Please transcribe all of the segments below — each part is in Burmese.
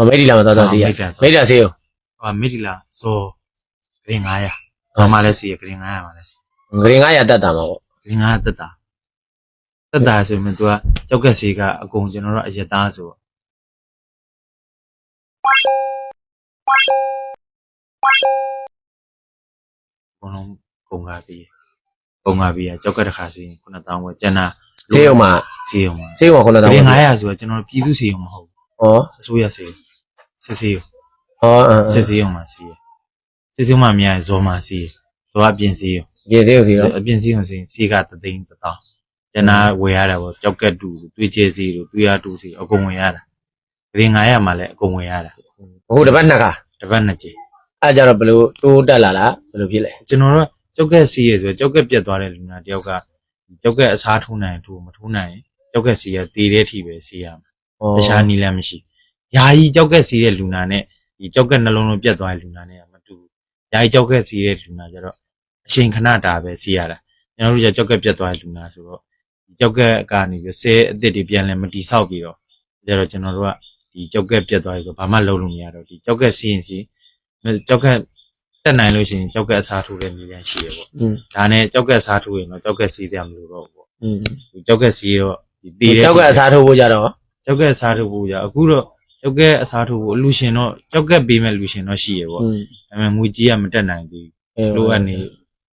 ဟောမိတ်ဒီလာမှာသွားသွားစီးရဟုတ်မိတ်ဒီလာစီးရောဟိုမစ်ဒီလာဇော်ဂရင်900ဇော်မှလည်းစီးရဂရင်900မှလည်းစီးဂရင်900တက်တာမှာပေါ့ဂရင်900တက်တာတက်တာဆိုရင် तू ကကြောက်ကက်စီကအကုန်ကျွန်တော်တို့အရသားဆိုတော့ဘုံလုံးကုန်ကားပြီးကုန်ကားပြီးကြောက်ကက်တစ်ခါစီးရင်9000ပဲကျန်တာစီးရောမှာစီးရုံမှာစီးရောခုနဂတောင်းရင်900ဆိုတော့ကျွန်တော်တို့ပြည်သူစီရုံမဟုတ်ဘူးဟောအစိုးရစီရုံ စစ်စီရုံဟောအင်းစစ်စီရုံမှာစီးရစစ်စီရုံမှာမြန်ဇော်မှာစီးရဇော်ကအပြင်စီးရုံပြေစီးရောစီးရောအပြင်စီးရုံစီးစီးကသသိန်းတစ်သောင်းကျန်တာဝယ်ရတာပေါ့ကြောက်ကက်တူတွေးကျဲစီတို့တွေးရတူစီအကုန်ဝယ်ရတာဂရင်900မှာလည်းအကုန်ဝယ်ရတာအခုတစ်ပတ်နှစ်ခါတစ်ပတ်နှစ်ကြိမ်အဲ့ကြတော့ဘယ်လိုတိုးတက်လာလားဘယ်လိုဖြစ်လဲကျွန်တော်တို့ကြောက်ကက်စီးရဆိုတော့ကြောက်ကက်ပြတ်သွားတဲ့လူနာတယောက်ကကြောက်ကက်အစားထိုးနိုင်ထိုးမထိုးနိုင်ကြောက်ကက်စီးရတည်တဲ့အထိပဲစီးရမှာဟောတခြားနီလန်းမရှိ ယာယီကြောက်ကက်စီးတဲ့လူနာနဲ့ဒီကြောက်ကက်နှလုံးလုံးပြတ်သွားတဲ့လူနာနဲ့မတူဘူးယာယီကြောက်ကက်စီးတဲ့လူနာကျတော့အချိန်ခဏတာပဲစီးရတာကျွန်တော်တို့ကကြောက်ကက်ပြတ်သွားတဲ့လူနာဆိုတော့ဒီကြောက်ကက်ကနေပြီးဆဲအသစ်တွေပြန်လဲမတိဆောက်ပြီးတော့ကျတော့ကျွန်တော်တို့ကဒီကြောက်ကက်ပြတ်သွားပြီးတော့ဘာမှလုပ်လို့မရတော့ဒီကြောက်ကက်စီးရင်စီးကြောက်ကက်တက်နိုင်လို့ရှိရင်ကြောက်ကက်အစားထိုးတဲ့နေရာရှိရပေါ့။ဒါနဲ့ကြောက်ကက်အစားထိုးရင်တော့ကြောက်ကက်စီးစရာမလိုတော့ဘူးပေါ့။อืมကြောက်ကက်စီးတော့ဒီသေးတယ်။ကြောက်ကက်အစားထိုးဖို့ကြတော့ကြောက်ကက်အစားထိုးဖို့ကြအခုတော့ ကျောက်ကက်အစားထိုးဖို့လူရှင်တော့ကျောက်ကက်ပေးမဲ့လူရှင်တော့ရှိရပေါ့ဒါပေမဲ့ငွေကြီးကမတက်နိုင်သေးဘူးလိုအပ်နေ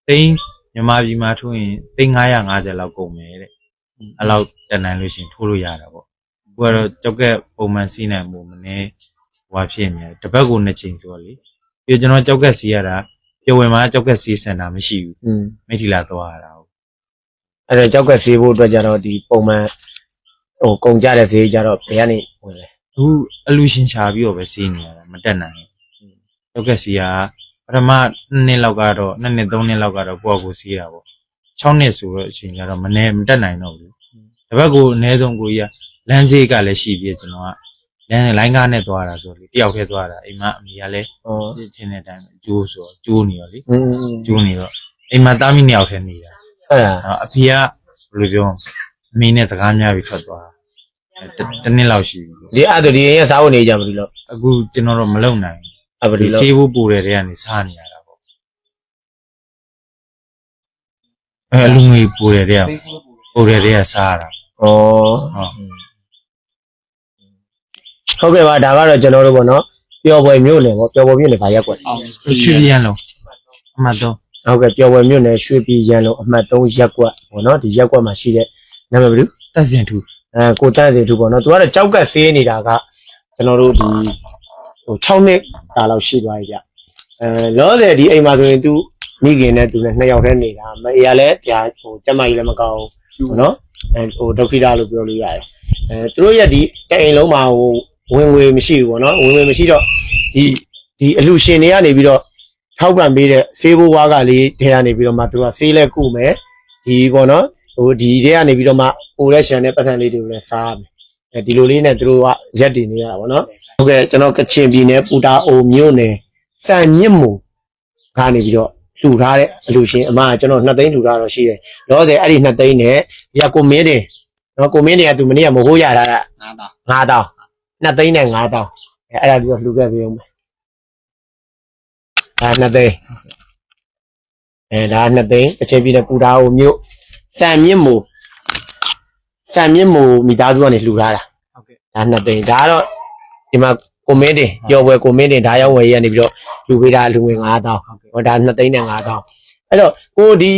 သိန်းမြန်မာပြည်မှာထိုးရင်သိန်း950လောက်ကုန်မယ်တဲ့အဲ့လောက်တက်နိုင်လို့ရှင်ထိုးလို့ရတာပေါ့ခုကတော့ကျောက်ကက်ပုံမှန်စီးနိုင်မှုမနေဟွာဖြစ်နေတယ်တပတ်ကိုနှစ်ချိန်ဆိုတော့လေပြီးကျွန်တော်ကျောက်ကက်စီးရတာပြောဝင်မှာကြောက်ကက်ဆေးစင်တာမရှိဘူးอืมမိထီလာသွားရတာဟုတ်အဲ့တော့ကြောက်ကက်ဆေးဖို့အတွက်ကြတော့ဒီပုံမှန်ဟိုကုန်ကြတဲ့ဈေးကြတော့ဘယ်ကနေဝင်လဲ သူအလူရှင်ချပြီးတော့ပဲစီးနေရတာမတက်နိုင်ဘူးကျောက်ကက်စီးကပထမ2နှစ်လောက်ကတော့2နှစ်3နှစ်လောက်ကတော့ကိုယ့်အကိုစီးတာပေါ့6နှစ်ဆိုတော့အချိန်ကျတော့မနေမတက်နိုင်တော့ဘူးတပတ်ကိုအနည်းဆုံးကိုကြီးကလမ်းစေးကလည်းရှိပြီးကျွန်တော်ကလမ်းလိုင်းကားနဲ့သွားတာဆိုလေတယောက်တည်းသွားတာအိမ်မအမေကလည်းဟောချင်းတဲ့အတိုင်းကျိုးဆိုကျိုးနေရောလေอืมကျိုးနေတော့အိမ်မသားမိနှစ်ယောက်တည်းနေတာအဲ့ဒါအဲ့အဖေကဘယ်လိုပြောအမေနဲ့စကားများပြီးထွက်သွားတာ တနှစ်လောက်ရှိပြီဒီအဲ့ဒါဒီရင်စားဖို့နေကြမလို့လို့အခုကျွန်တော်တော့မလုံနိုင်အပဘူးဒီဒီလို့ဆေးဖို့ပူတဲ့တဲ့ကနေစားနေရတာပေါ့အဲအလူငွေပူတဲ့တဲ့ကပူတဲ့တဲ့ကစားရတာဩဟုတ်ဟုတ်ကဲ့ပါဒါကတော့ကျွန်တော်တို့ပေါ့နော်ပျော်ပွဲမြို့နယ်ပေါ့ပျော်ပွဲမြို့နယ်ဗာရက်ကွက်ရွှေပြန်လုံးအမှတ်တော့ဟုတ်ကဲ့ပျော်ပွဲမြို့နယ်ရွှေပြည်ရန်လုံးအမှတ်3ရက်ကွက်ပေါ့နော်ဒီရက်ကွက်မှာရှိတဲ့နာမည်ဘယ်လိုတက်စင်ထူ အဲကိုတန့်စီသူပေါ့နော်သူကတော့ကြောက်ကဆေးနေတာကကျွန်တော်တို့ဒီဟို6နှစ်ကာလောက်ရှိသွားပြီဗျအဲလောဆယ်ဒီအိမ်မှာဆိုရင်သူမိခင်နဲ့သူနဲ့နှစ်ယောက်တည်းနေတာမအေးရလဲတရားဟိုကျမကြီးလည်းမကောင်းဘူးပေါ့နော်အဲဟိုဒုက္ခိတလို့ပြောလို့ရတယ်အဲသူတို့ရဲ့ဒီတဲ့အိမ်လုံးမှာဟိုဝင်ငွေမရှိဘူးပေါ့နော်ဝင်ငွေမရှိတော့ဒီဒီအလူရှင်တွေကနေပြီးတော့ထောက်ပံ့ပေးတဲ့ဆေးဘိုးဝါးကလေးတွေကနေပြီးတော့မှသူကဆေးလဲကုမယ်ဒီပေါ့နော် ဟိုဒီတွေကနေပြီးတော့မှပိုတဲ့ရှန်တဲ့ပတ်စံလေးတွေကိုလည်းစားရမယ်အဲဒီလိုလေးနဲ့သူတို့ကရက်တည်နေရတာပေါ့နော်ဟုတ်ကဲ့ကျွန်တော်ကချင်ပြည်နယ်ပူတာအိုမြို့နယ်စံမြင့်မူကနေပြီးတော့လှူထားတဲ့အလူရှင်အမကကျွန်တော်2သိန်းလှူထားတော့ရှိတယ်လောဆယ်အဲ့ဒီ2သိန်းနဲ့ဒီကကိုမင်းတင်နော်ကိုမင်းတင်ကသူမနေ့ကမဟုတ်ရတာကငါတော့9000 2သိန်းနဲ့9000အဲအဲ့ဒါဒီတော့လှူခဲ့ပေးအောင်မယ်အဲ2သိန်းအဲဒါ2သိန်းကချင်ပြည်နယ်ပူတာအိုမြို့ စံမြင့်မူစံမြင့်မူမိသားစုကနေလှူထားတာဟုတ်ကဲ့ဒါ2သိန်းဒါကတော့ဒီမှာကိုမင်းတင်ပျော်ပွဲကိုမင်းတင်ဒါရောက်ဝယ်ရနေပြီးတော့လှူပေးတာလူငွေ9000ဟုတ်ကဲ့ဟောဒါ2သိန်းနဲ့9000အဲ့တော့ကိုဒီ